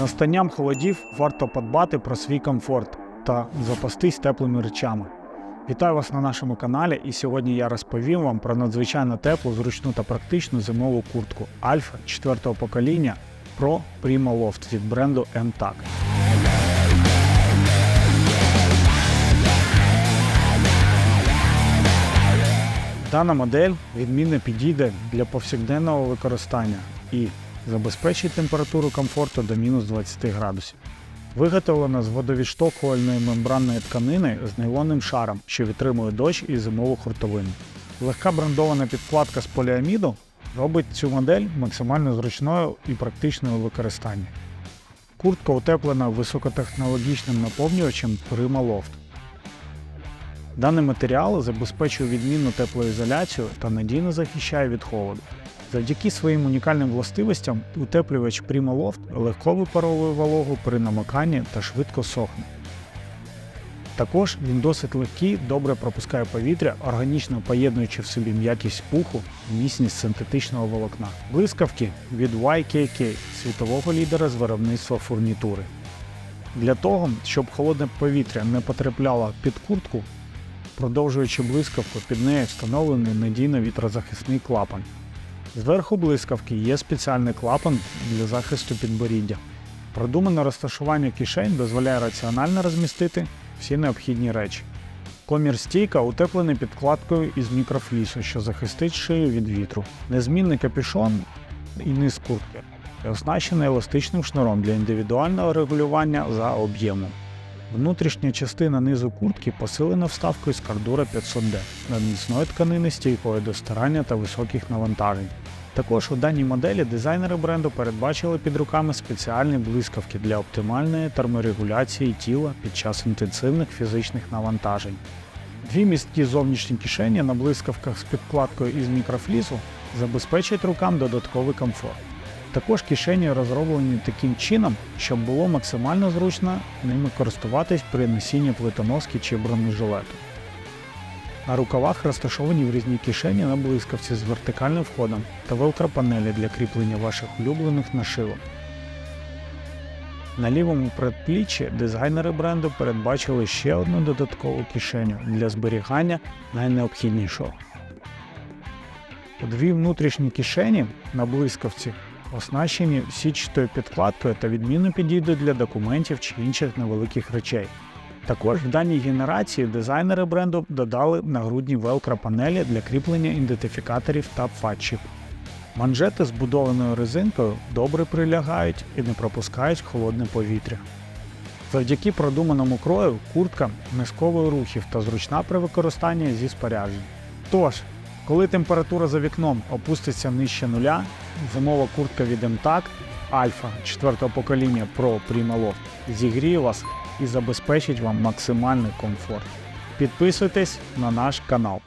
настанням холодів варто подбати про свій комфорт та запастись теплими речами. Вітаю вас на нашому каналі, і сьогодні я розповім вам про надзвичайно теплу, зручну та практичну зимову куртку Альфа 4-го покоління Pro Prima Loft від бренду MTAC. Дана модель відмінно підійде для повсякденного використання і забезпечить температуру комфорту до мінус 20 градусів. Виготовлена з водовідштовхувальної мембранної тканини з нейлонним шаром, що витримує дощ і зимову хуртовину. Легка брендована підкладка з поліаміду робить цю модель максимально зручною і практичною у використанні. Куртка утеплена високотехнологічним наповнювачем Prima Loft. Даний матеріал забезпечує відмінну теплоізоляцію та надійно захищає від холоду. Завдяки своїм унікальним властивостям утеплювач Prima Loft легко випаровує вологу при намоканні та швидко сохне. Також він досить легкий, добре пропускає повітря, органічно поєднуючи в собі м'якість пуху і міцність синтетичного волокна. Блискавки від YKK світового лідера з виробництва фурнітури. Для того, щоб холодне повітря не потрапляло під куртку, продовжуючи блискавку, під нею встановлений надійно вітрозахисний клапан. Зверху блискавки є спеціальний клапан для захисту підборіддя. Продумане розташування кишень дозволяє раціонально розмістити всі необхідні речі. Комір стійка утеплений підкладкою із мікрофлісу, що захистить шию від вітру. Незмінний капюшон і низ куртки оснащений еластичним шнуром для індивідуального регулювання за об'ємом. Внутрішня частина низу куртки посилена вставкою з кардура 500D над міцної тканини стійкою до старання та високих навантажень. Також у даній моделі дизайнери бренду передбачили під руками спеціальні блискавки для оптимальної терморегуляції тіла під час інтенсивних фізичних навантажень. Дві місткі зовнішні кишені на блискавках з підкладкою із мікрофлісу забезпечать рукам додатковий комфорт. Також кишені розроблені таким чином, щоб було максимально зручно ними користуватись при носінні плитоноски чи бронежилету. На рукавах розташовані в різні кишені на блискавці з вертикальним входом та велкропанелі для кріплення ваших улюблених нашивок. На лівому предпліччі дизайнери бренду передбачили ще одну додаткову кишеню для зберігання найнеобхіднішого. У дві внутрішні кишені на блискавці оснащені січатою підкладкою та відмінно підійдуть для документів чи інших невеликих речей. Також в даній генерації дизайнери бренду додали нагрудні велкро панелі для кріплення ідентифікаторів та патчів. Манжети з будованою резинкою добре прилягають і не пропускають холодне повітря. Завдяки продуманому крою куртка не рухів та зручна при використанні зі споряджень. Тож, коли температура за вікном опуститься нижче нуля, зимова куртка від МТАК Alpha 4 покоління Pro Prima Loft зігріє вас і забезпечить вам максимальний комфорт. Підписуйтесь на наш канал.